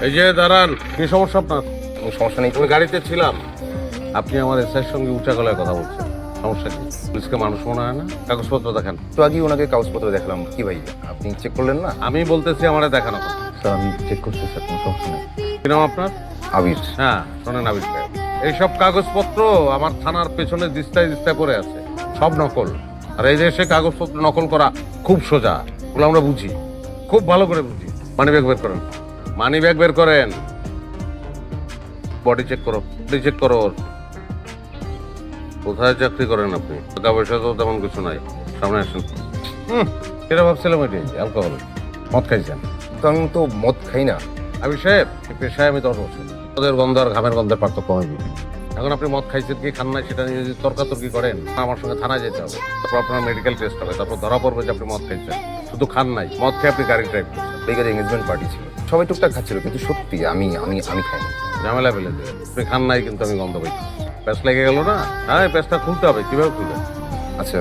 এই যে দাঁড়ান। কি সমস্যা আপনার? কোনো সমস্যা নেই। আমি গাড়িতে ছিলাম। আপনি আমার এসআইয়ের সঙ্গে উঁচা গলায় কথা বলছেন। সমস্যা কি? পুলিশকে মানুষ মনে হয় না? কাগজপত্র দেখান। তো আগে ওনাকে কাগজপত্র দেখালাম। কি ভাই আপনি চেক করলেন না? আমি বলতেছি আমারে দেখানো। স্যার আমি চেক করছি স্যার কোনো সমস্যা নেই। কি নাম আপনার? আবির। হ্যাঁ শোনেন আবির সাহেব এইসব কাগজপত্র আমার থানার পেছনে দিস্তায় দিস্তায় পড়ে আছে। সব নকল। আর এই দেশে কাগজপত্র নকল করা খুব সোজা। ওগুলো আমরা বুঝি। খুব ভালো করে বুঝি। মানে ব্যাগ বের করেন। মানি ব্যাগ বের করেন। বডি চেক করো বডি চেক করো ওর। কোথায় চাকরি করেন আপনি? টাকা পয়সা তো তেমন কিছু নাই। সামনে আসেন। হুম এটা ভাবছিলাম ওইটাই অ্যালকোহল। মদ খাইছেন। তো আমি তো মদ খাই না। আমি সাহেব পেশায় আমি দশ বছর। মদের গন্ধ আর ঘামের গন্ধের পার্থক্য হয়নি। এখন আপনি মদ খাইছেন কি খান নাই সেটা নিয়ে যদি তর্কাতর্কি করেন আমার সঙ্গে থানায় যেতে হবে। তারপর আপনার মেডিকেল টেস্ট হবে। তারপর ধরা পড়বে যে আপনি মদ খাইছেন। শুধু খান নাই মদ খেয়ে আপনি গাড়ি ড্রাইভ করছেন। বেকার এঙ্গেজমেন্ট পার্টি ছিল। সবাই টুকটাক খাচ্ছিল কিন্তু সত্যি আমি আমি আমি খাই ঝামেলা ফেলে দেবেন আপনি খান নাই কিন্তু আমি গন্ধ পাই প্যাস লেগে গেল না? হ্যাঁ প্যাসটা খুলতে হবে কীভাবে খুলবে? আচ্ছা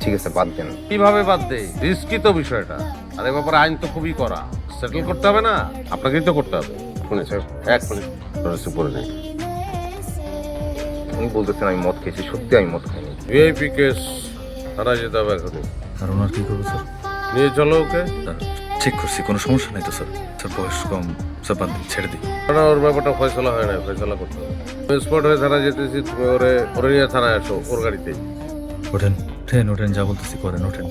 ঠিক আছে বাদ দেন। কীভাবে বাদ দেয় রিস্কি তো বিষয়টা। আর এ ব্যাপারে আইন তো খুবই করা সেটেল করতে হবে না? আপনাকেই তো করতে হবে। শুনেছে এক মিনিট। রিসিভ করে নেই। উনি বলতেছেন আমি মদ খেয়েছি সত্যি আমি মদ খাইনি। ভিআইপি কেস থানায় যেতে হবে এখনই। আর ওনার কি করব স্যার? নিয়ে চলো ওকে। স্যার চেক করছি কোনো সমস্যা নাই তো স্যার। স্যার বয়স কম স্যার বাদ দিন, ছেড়ে দিই না ওর ব্যাপারটা ফয়সলা হয় না ফয়সলা করতে হবে। স্পট হয়ে থানায় যেতেছি তুমি ওরে ওরে নিয়ে থানায় আসো ওর গাড়িতে ওঠেন ট্রেন ওঠেন যা বলতেছি করেন ওঠেন।